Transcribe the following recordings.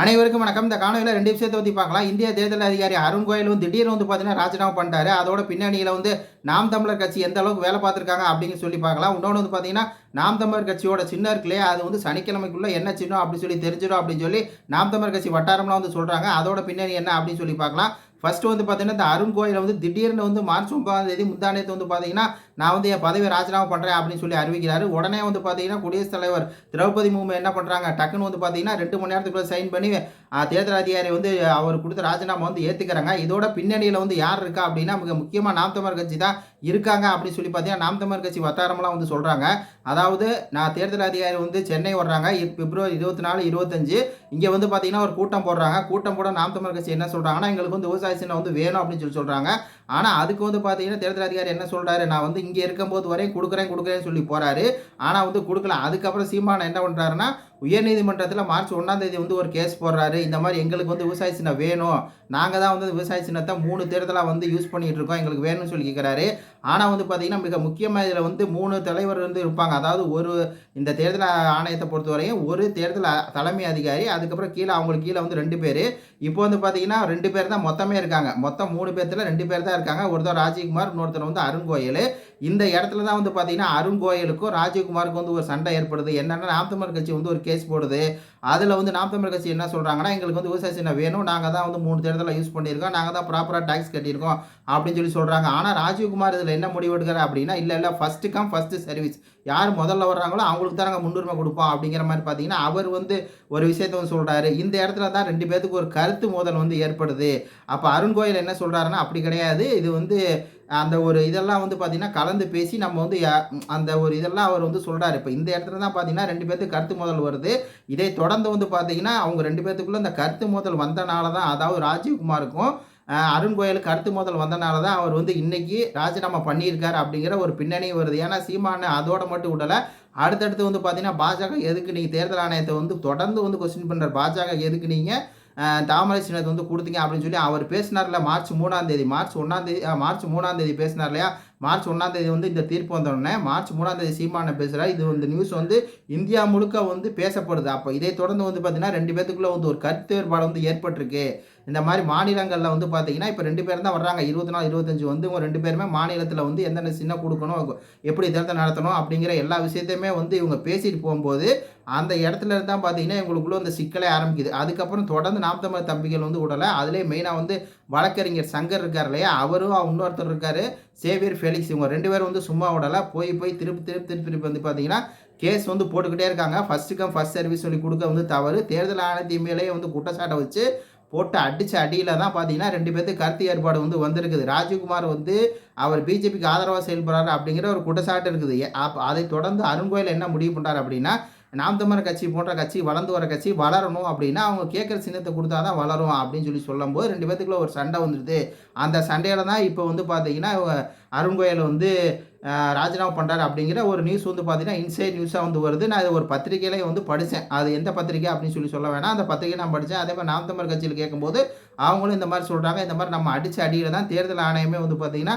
அனைவருக்கும் வணக்கம். இந்த காணொலியில் ரெண்டு விஷயத்தை பற்றி பார்க்கலாம். இந்திய தேர்தல் அதிகாரி அருண் கோயல் வந்து திடீர்னு வந்து பார்த்தீங்கன்னா ராஜினாமா பண்ணிட்டாரு. அதோட பின்னணியில் வந்து நாம் தமிழர் கட்சி எந்த அளவுக்கு வேலை பார்த்துருக்காங்க அப்படின்னு சொல்லி பார்க்கலாம். இன்னொன்று வந்து பார்த்தீங்கன்னா நாம் தமிழர் கட்சியோட சின்ன இருக்குல்லையே? அது வந்து சனிக்கிழமைக்குள்ளே என்ன சின்னம் அப்படி சொல்லி தெரிஞ்சிடும் அப்படின்னு சொல்லி நாம் தமிழர் கட்சி வட்டாரம்லாம் வந்து சொல்கிறாங்க அதோட பின்னணி என்ன அப்படின்னு சொல்லி பார்க்கலாம். ஃபஸ்ட்டு வந்து பார்த்தீங்கன்னா இந்த அருண் கோயிலை வந்து திடீர்னு வந்து மார்ச் ஒன்பதாம் தேதி முந்தானத்து வந்து பார்த்தீங்கன்னா நான் வந்து என் பதவி ராஜினாமா பண்ணுறேன் அப்படின்னு சொல்லி அறிவிக்கிறாரு. உடனே வந்து பார்த்தீங்கன்னா குடியரசுத் தலைவர் திரௌபதி முர்மு என்ன பண்ணுறாங்க டக்குன்னு வந்து பார்த்தீங்கன்னா ரெண்டு மணி நேரத்துக்குள்ளே சைன் பண்ணி தேர்தல் அதிகாரி வந்து அவர் கொடுத்த ராஜினாமா வந்து ஏற்றுக்கிறாங்க இதோட பின்னணியில் வந்து யார் இருக்கா அப்படின்னா மிக முக்கியமாக நாம் தமிழர் கட்சி தான் இருக்காங்க அப்படின்னு சொல்லி பார்த்தீங்கன்னா நாம் தமிழர் கட்சி வட்டாரம்லாம் வந்து சொல்கிறாங்க அதாவது நான் தேர்தல் அதிகாரி வந்து சென்னை வர்றாங்க. பிப்ரவரி இருபத்தி நாலு இருபத்தஞ்சு. இங்கே வந்து பார்த்தீங்கன்னா ஒரு கூட்டம் போடுறாங்க. கூட்டம் போட நாம் தமிழர் கட்சி என்ன சொல்கிறாங்கன்னா எங்களுக்கு வந்து விவசாய சின்ன வந்து வேணும் அப்படின்னு சொல்லி சொல்கிறாங்க ஆனால் அதுக்கு வந்து பார்த்தீங்கன்னா தேர்தல் அதிகாரி என்ன சொல்கிறாரு நான் வந்து இங்கே இருக்கும்போது வரையும் கொடுக்குறேன் கொடுக்குறேன்னு சொல்லி போகிறாரு ஆனால் வந்து கொடுக்கல. அதுக்கப்புறம் சீமான என்ன பண்ணுறாருன்னா உயர்நீதிமன்றத்தில் மார்ச் ஒன்றாம் தேதி வந்து ஒரு கேஸ் போடுறாரு. இந்த மாதிரி எங்களுக்கு வந்து விவசாய சின்னம் வேணும். நாங்கள் தான் வந்து விவசாய சின்னத்தை மூணு தேர்தலாக வந்து யூஸ் பண்ணிகிட்டு இருக்கோம். எங்களுக்கு வேணும்னு சொல்லி கேட்குறாரு ஆனால் வந்து பார்த்திங்கன்னா மிக முக்கியமாக இதில் வந்து மூணு தலைவர் வந்து இருப்பாங்க. அதாவது ஒரு இந்த தேர்தல் ஆணையத்தை பொறுத்தவரையும் ஒரு தேர்தல் தலைமை அதிகாரி அதுக்கப்புறம் கீழே அவங்களுக்கு கீழே வந்து ரெண்டு பேர். இப்போ வந்து பார்த்தீங்கன்னா ரெண்டு பேர் தான் மொத்தமே இருக்காங்க. மொத்தம் மூணு பேர்த்தில் ரெண்டு பேர் தான் இருக்காங்க. ஒருத்தர் ராஜீவ்குமார் இன்னொருத்தர் வந்து அருண்கோயில். இந்த இடத்துல தான் வந்து பார்த்தீங்கன்னா அருண்கோயிலுக்கும் ராஜீவ்குமாருக்கும் வந்து ஒரு சண்டை ஏற்படுது. என்னென்னா நாம் தமிழர் கட்சி வந்து ஒரு கேஸ் போடுது. அதில் வந்து நாம் தமிழர் கட்சி என்ன சொல்கிறாங்கன்னா எங்களுக்கு வந்து விவசாய சின்ன வேணும். நாங்கள் தான் வந்து மூணு தேர்தலில் யூஸ் பண்ணியிருக்கோம். நாங்கள் தான் ப்ராப்பராக டேக்ஸ் கட்டியிருக்கோம் அப்படின்னு சொல்லி சொல்கிறாங்க ஆனால் ராஜீவ்குமார் இதில் என்ன முடிவு எடுக்கிற அப்படின்னா இல்லை இல்லை ஃபஸ்ட்டு கம் ஃபஸ்ட்டு சர்வீஸ் யார் முதல்ல வர்றாங்களோ அவங்களுக்கு தான் நாங்கள் முன்னுரிமை கொடுப்போம் அப்படிங்கிற மாதிரி பார்த்தீங்கன்னா அவர் வந்து ஒரு விஷயத்த வந்து சொல்கிறாரு இந்த இடத்துல தான் ரெண்டு பேர்த்துக்கு ஒரு கருத்து மோதல் வந்து ஏற்படுது. அப்போ அருண் கோயில் என்ன சொல்கிறாருன்னா அப்படி கிடையாது. இது வந்து அந்த ஒரு இதெல்லாம் வந்து பார்த்திங்கன்னா கலந்து பேசி நம்ம வந்து அந்த ஒரு இதெல்லாம் அவர் வந்து சொல்கிறார் இப்போ இந்த இடத்துல தான் பார்த்தீங்கன்னா ரெண்டு பேர்த்துக்கு கருத்து மோதல் வருது. இதை தொடர்ந்து வந்து பார்த்திங்கன்னா அவங்க ரெண்டு பேர்த்துக்குள்ளே இந்த கருத்து மோதல் வந்தனால தான் அதாவது ராஜீவ்குமாருக்கும் அருண் கோயலுக்கு கருத்து மோதல் வந்தனால தான் அவர் வந்து இன்னைக்கு ராஜினாமா பண்ணியிருக்காரு அப்படிங்கிற ஒரு பின்னணி வருது. ஏன்னா சீமான அதோட மட்டும் விடலை. அடுத்தடுத்து வந்து பார்த்தீங்கன்னா பாஜக எதுக்கு நீங்கள் தேர்தல் ஆணையத்தை வந்து தொடர்ந்து வந்து கொஸ்டின் பண்ணுற பாஜக எதுக்கு நீங்கள் தாமரை சின்னத்தை வந்து கொடுத்தீங்க அப்படின்னு சொல்லி அவர் பேசினார்ல மார்ச் மூணாம் தேதி மார்ச் ஒன்றாம் தேதி மார்ச் மூணாம் தேதி பேசினார் இல்லையா? மார்ச் ஒன்றாம் தேதி வந்து இந்த தீர்ப்பு வந்தோடனே மார்ச் மூணாம் தேதி சீமான பேசுகிறார் இது வந்து நியூஸ் வந்து இந்தியா முழுக்க வந்து பேசப்படுது. அப்போ இதை தொடர்ந்து வந்து பார்த்தீங்கன்னா ரெண்டு பேத்துக்குள்ளே வந்து ஒரு கருத்து வேறுபாடு வந்து ஏற்பட்டிருக்கு. இந்த மாதிரி மாநிலங்களில் வந்து பார்த்தீங்கன்னா இப்போ ரெண்டு பேரும் தான் வர்றாங்க. இருபத்தி நாலு இருபத்தஞ்சு வந்து இவங்க ரெண்டு பேருமே மாநிலத்தில் வந்து எந்தெந்த சின்ன கொடுக்கணும் எப்படி தேர்தல் நடத்தணும் அப்படிங்கிற எல்லா விஷயத்தையுமே வந்து இவங்க பேசிட்டு போகும்போது அந்த இடத்துல இருந்தால் பார்த்தீங்கன்னா இவங்களுக்குள்ள அந்த சிக்கலே ஆரம்பிக்குது. அதுக்கப்புறம் தொடர்ந்து நாம் தமிழ் தம்பிகள் வந்து விடலை அதிலே மெயினாக வந்து வழக்கறிஞர் சங்கர் இருக்கார் இல்லையா? அவரும் இன்னொருத்தர் இருக்கார் சேவியர் ஃபெலிக்ஸ் இவங்க ரெண்டு பேரும் வந்து சும்மா விடலை போய் போய் திருப்பி திருப்பி திருப்பி திருப்பி வந்து பார்த்தீங்கன்னா கேஸ் வந்து போட்டுக்கிட்டே இருக்காங்க. ஃபஸ்ட்டு கம் ஃபஸ்ட் சர்வீஸ் சொல்லி கொடுக்க வந்து தவறு. தேர்தல் ஆணையத்தின் மேலேயே வந்து குற்றச்சாட்டை வச்சு போட்டு அடித்த அடியில் தான் பார்த்தீங்கன்னா ரெண்டு பேர்த்துக்கு கருத்து ஏற்பாடு வந்து வந்திருக்குது. ராஜீவ்குமார் வந்து அவர் பிஜேபிக்கு ஆதரவாக செயல்படுறாரு அப்படிங்கிற ஒரு குற்றச்சாட்டு இருக்குது. அதை தொடர்ந்து அருண்கோயில் என்ன முடிவு பண்ணுறாரு அப்படின்னா நாம் தமிழர் கட்சி போன்ற கட்சி வளர்ந்து வர கட்சி வளரணும் அப்படின்னா அவங்க கேட்குற சின்னத்தை கொடுத்தா தான் வளரும் அப்படின்னு சொல்லி சொல்லும்போது ரெண்டு பேத்துக்குள்ள ஒரு சண்டை வந்துடுது. அந்த சண்டையில் தான் இப்போ வந்து பார்த்தீங்கன்னா அருண் கோயல் வந்து ராஜினாமா பண்ணுறாரு அப்படிங்கிற ஒரு நியூஸ் வந்து பார்த்தீங்கன்னா இன்சைட் நியூஸாக வந்து வருது. நான் இது ஒரு பத்திரிகையிலே வந்து படித்தேன் அது எந்த பத்திரிக்கை அப்படின்னு சொல்லி சொல்ல வேணாம். அந்த பத்திரிகை நான் படித்தேன் அதே மாதிரி நாம் தமிழர் கட்சியில் கேட்கும்போது அவங்களும் இந்த மாதிரி சொல்கிறாங்க இந்த மாதிரி நம்ம அடித்து அடியில் தான் தேர்தல் ஆணையமே வந்து பார்த்திங்கன்னா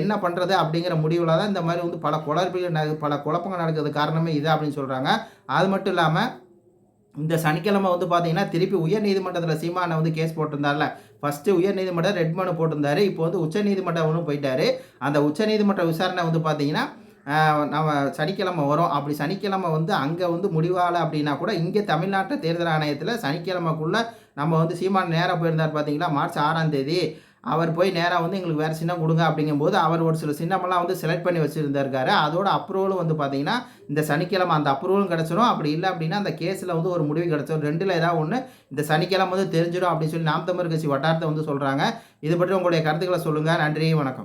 என்ன பண்ணுறது அப்படிங்கிற முடிவில் தான் இந்த மாதிரி வந்து பல குழப்பிகள் பல குழப்பங்கள் நடக்கிறது காரணமே இது அப்படின்னு சொல்கிறாங்க அது மட்டும் இல்லாமல் இந்த சனிக்கிழமை வந்து பார்த்தீங்கன்னா திருப்பி உயர் நீதிமன்றத்தில் சீமானை வந்து கேஸ் போட்டிருந்தார்ல. ஃபஸ்ட்டு உயர் நீதிமன்றம் ரெட் மனு போட்டிருந்தாரு. இப்போ வந்து உச்ச நீதிமன்றம் ஒன்று போயிட்டாரு. அந்த உச்ச நீதிமன்ற விசாரணை வந்து பார்த்தீங்கன்னா நம்ம சனிக்கிழமை வரும். அப்படி சனிக்கிழமை வந்து அங்கே வந்து முடிவாகலை அப்படின்னா கூட இங்கே தமிழ்நாட்டு தேர்தல் ஆணையத்தில் சனிக்கிழமைக்குள்ளே நம்ம வந்து சீமான் நேராக போயிருந்தார் பார்த்தீங்களா மார்ச் ஆறாம் தேதி. அவர் போய் நேராக வந்து எங்களுக்கு வேறு சின்னம் கொடுங்க அப்படிங்கும்போது அவர் ஒரு சில சின்னமெல்லாம் வந்து செலக்ட் பண்ணி வச்சுருந்திருக்காரு. அதோட அப்ரூவலும் வந்து பார்த்தீங்கன்னா இந்த சனிக்கிழமை அந்த அப்ரூவலும் கிடச்சிரும். அப்படி இல்லை அப்படின்னா அந்த கேஸில் வந்து ஒரு முடிவு கிடச்சிரும். ரெண்டில் ஏதாவது ஒன்று இந்த சனிக்கிழமை வந்து தெரிஞ்சிடும் அப்படின்னு சொல்லி நாம் தமிழ் கட்சி வட்டாரத்தை வந்து சொல்கிறாங்க இது பற்றி உங்களுடைய கருத்துக்களை சொல்லுங்கள் நன்றி வணக்கம்.